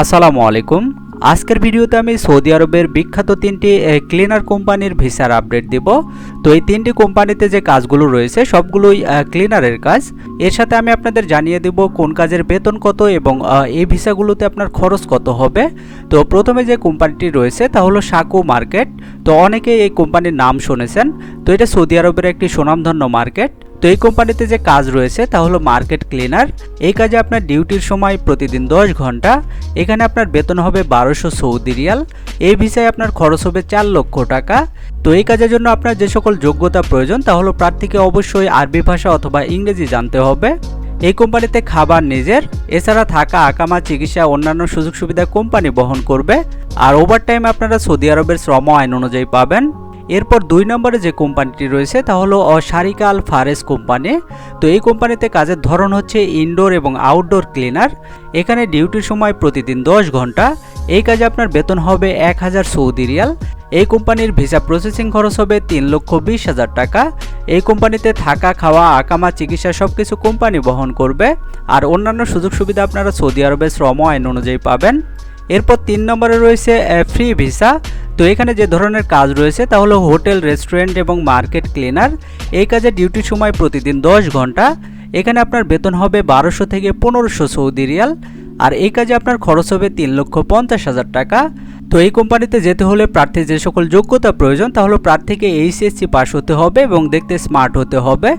আসসালামু আলাইকুম। আজকের ভিডিওতে আমি সৌদি আরবের বিখ্যাত তিনটি ক্লিনার কোম্পানির ভিসার আপডেট দিব। তো এই তিনটি কোম্পানিতে যে কাজগুলো রয়েছে, সবগুলোই ক্লিনারের কাজ। এর সাথে আমি আপনাদের জানিয়ে দেব কোন কাজের বেতন কত এবং এই ভিসাগুলোতে আপনার খরচ কত হবে। তো প্রথমে যে কোম্পানিটি রয়েছে, তা হলো সাকু মার্কেট। তো অনেকেই এই কোম্পানির নাম শুনেছেন। তো এটা সৌদি আরবের একটি সুনামধন্য মার্কেট। তো এই কোম্পানিতে যে কাজ রয়েছে তা হলো মার্কেট ক্লিনার এই কাজে আপনার ডিউটির সময় প্রতিদিন দশ ঘণ্টা। এখানে আপনার বেতন হবে বারোশো সৌদি রিয়াল। এই ভিসায় আপনার খরচ হবে চার লক্ষ টাকা। তো এই কাজের জন্য আপনার যে সকল যোগ্যতা প্রয়োজন তা হলো প্রার্থীকে অবশ্যই আরবি ভাষা অথবা ইংরেজি জানতে হবে। এই কোম্পানিতে খাবার নিজের। এছাড়া থাকা, আকামা, চিকিৎসা, অন্যান্য সুযোগ সুবিধা কোম্পানি বহন করবে। আর ওভারটাইম আপনারা সৌদি আরবের শ্রম আইন অনুযায়ী পাবেন। এরপর দুই নম্বরে যে কোম্পানিটি রয়েছে তা হলো সারিকাল ফারেস কোম্পানি। তো এই কোম্পানিতে কাজের ধরন হচ্ছে ইনডোর এবং আউটডোর ক্লিনার এখানে ডিউটির সময় প্রতিদিন দশ ঘণ্টা। এই কাজে আপনার বেতন হবে এক হাজার সৌদি রিয়াল। এই কোম্পানির ভিসা প্রসেসিং খরচ হবে তিন লক্ষ বিশ হাজার টাকা। এই কোম্পানিতে থাকা, খাওয়া, আকামা, চিকিৎসা সব কিছু কোম্পানি বহন করবে। আর অন্যান্য সুযোগ সুবিধা আপনারা সৌদি আরবের শ্রম আইন অনুযায়ী পাবেন। এরপর তিন নম্বরে রয়েছে ফ্রি ভিসা তো এখানে যে ধরনের কাজ রয়েছে তা হলো হোটেল রেস্টুরেন্ট এবং মার্কেট ক্লিনার এই কাজে ডিউটি সময় প্রতিদিন দশ ঘণ্টা। এখানে আপনার বেতন হবে বারোশো থেকে পনেরোশো সৌদি রিয়াল। আর এই কাজে আপনার খরচ হবে তিন লক্ষ পঞ্চাশ হাজার টাকা। তো এই কোম্পানিতে যেতে হলে প্রার্থীর যে সকল যোগ্যতা প্রয়োজন তা হলো প্রার্থীকে এইচএসসি পাস হতে হবে এবং দেখতে স্মার্ট হতে হবে।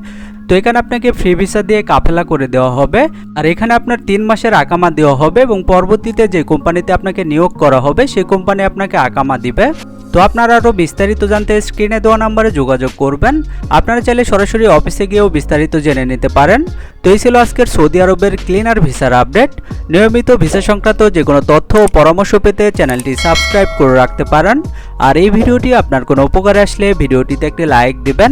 তো এখানে আপনাকে ফ্রি ভিসা দিয়ে কাফেলা করে দেওয়া হবে। আর এখানে আপনার তিন মাসের আকামা দেওয়া হবে এবং পরবর্তীতে যে কোম্পানিতে আপনাকে নিয়োগ করা হবে সেই কোম্পানি আপনাকে আকামা দিবে। তো আপনারা আরও বিস্তারিত জানতে স্ক্রিনে দেওয়া নাম্বারে যোগাযোগ করবেন। আপনারা চাইলে সরাসরি অফিসে গিয়েও বিস্তারিত জেনে নিতে পারেন। তো এই ছিল আজকের সৌদি আরবের ক্লিনার ভিসার আপডেট নিয়মিত ভিসা সংক্রান্ত যে কোনো তথ্য ও পরামর্শ পেতে চ্যানেলটি সাবস্ক্রাইব করে রাখতে পারেন। আর এই ভিডিওটি আপনার কোনো উপকারে আসলে ভিডিওটিতে একটি লাইক দিবেন।